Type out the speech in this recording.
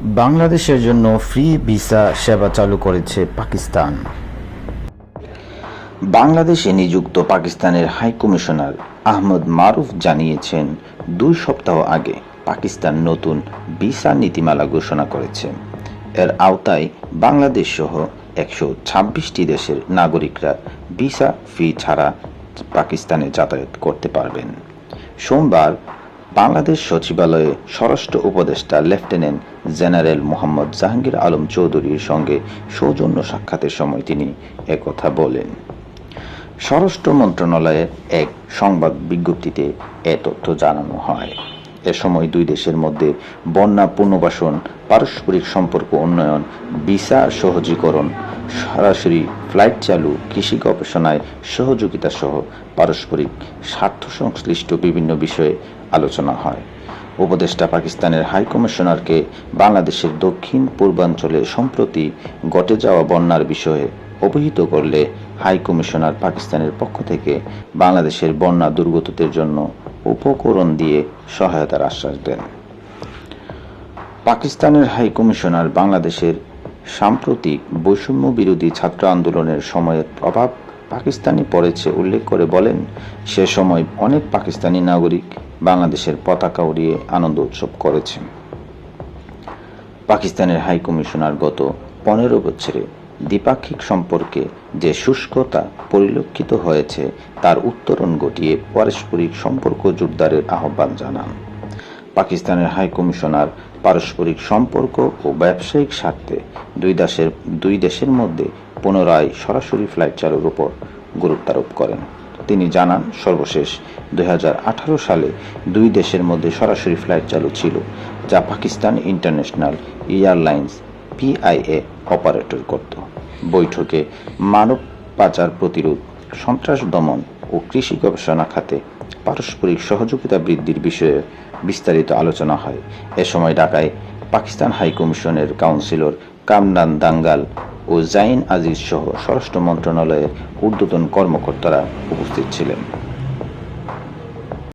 বাংলাদেশের জন্য free visa সেবা চালু করেছে পাকিস্তান। বাংলাদেশে নিযুক্ত পাকিস্তানের হাই কমিশনার আহমদ মারুফ জানিয়েছেন, দুই সপ্তাহ আগে পাকিস্তান নতুন ভিসা নীতিমালা ঘোষণা করেছে। এর আওতায় বাংলাদেশ সহ একশো ছাব্বিশটি দেশের নাগরিকরা ভিসা ফি ছাড়া পাকিস্তানে যাতায়াত করতে পারবেন। সোমবার বাংলাদেশ সচিবালয়ে স্বরাষ্ট্র উপদেষ্টা লেফটেন্যান্ট জেনারেল মোহাম্মদ জাহাঙ্গীর আলম চৌধুরীর সঙ্গে সৌজন্য সাক্ষাতের সময় তিনি একথা বলেন। স্বরাষ্ট্র মন্ত্রণালয়ের এক সংবাদ বিজ্ঞপ্তিতে এ তথ্য জানানো হয়। এ সময় দুই দেশের মধ্যে বন্যা পুনর্বাসন, পারস্পরিক সম্পর্ক উন্নয়ন, ভিসা সহজীকরণ সরাসরি ফ্লাইট চালু, কৃষি গবেষণায় সহযোগিতা সহ পারস্পরিক স্বার্থ সংশ্লিষ্ট বিভিন্ন বিষয়ে আলোচনা হয়। উপদেষ্টা পাকিস্তানের হাই কমিশনারকে বাংলাদেশের দক্ষিণ পূর্বাঞ্চলে সম্প্রতি ঘটে যাওয়া বন্যার বিষয়ে অবহিত করলে হাই কমিশনার পাকিস্তানের পক্ষ থেকে বাংলাদেশের বন্যা দুর্গতদের জন্য উপকরণ দিয়ে সহায়তার আশ্বাস দেন। পাকিস্তানের হাই কমিশনার বাংলাদেশের সাম্প্রতিক বৈষম্য বিরোধী ছাত্র আন্দোলনের সময়ের প্রভাব পাকিস্তানি পড়েছে উল্লেখ করে বলেন, সে সময় অনেক পাকিস্তানি নাগরিক বাংলাদেশের পতাকা উড়িয়ে আনন্দ উৎসব করেছেন। পাকিস্তানের হাই কমিশনার গত পনেরো বছরে দ্বিপাক্ষিক সম্পর্কে যে শুষ্কতা পরিলক্ষিত হয়েছে, তার উত্তরণ ঘটিয়ে পারস্পরিক সম্পর্ক জোরদারের আহ্বান জানান। পাকিস্তানের হাই কমিশনার পারস্পরিক সম্পর্ক ও ব্যবসায়িক স্বার্থে দুই দেশের দুই দেশের মধ্যে পুনরায় সরাসরি ফ্লাইট চালুর উপর গুরুত্বারোপ করেন। তিনি জানান, সর্বশেষ দুই হাজার আঠারো সালে দুই দেশের মধ্যে সরাসরি ফ্লাইট চালু ছিল, যা Pakistan international airlines PIA operator করত। বৈঠকে মানব পাচার প্রতিরোধ, সন্ত্রাস দমন ও কৃষি গবেষণা খাতে পারস্পরিক সহযোগিতা বৃদ্ধির বিষয়ে বিস্তারিত আলোচনা হয়। এ সময় ঢাকায় পাকিস্তান হাইকমিশনের কাউন্সিলর কামরান দাঙ্গাল ও জাইন আজিজ সহ স্বরাষ্ট্র মন্ত্রণালয়ের ঊর্ধ্বতন কর্মকর্তারা উপস্থিত ছিলেন।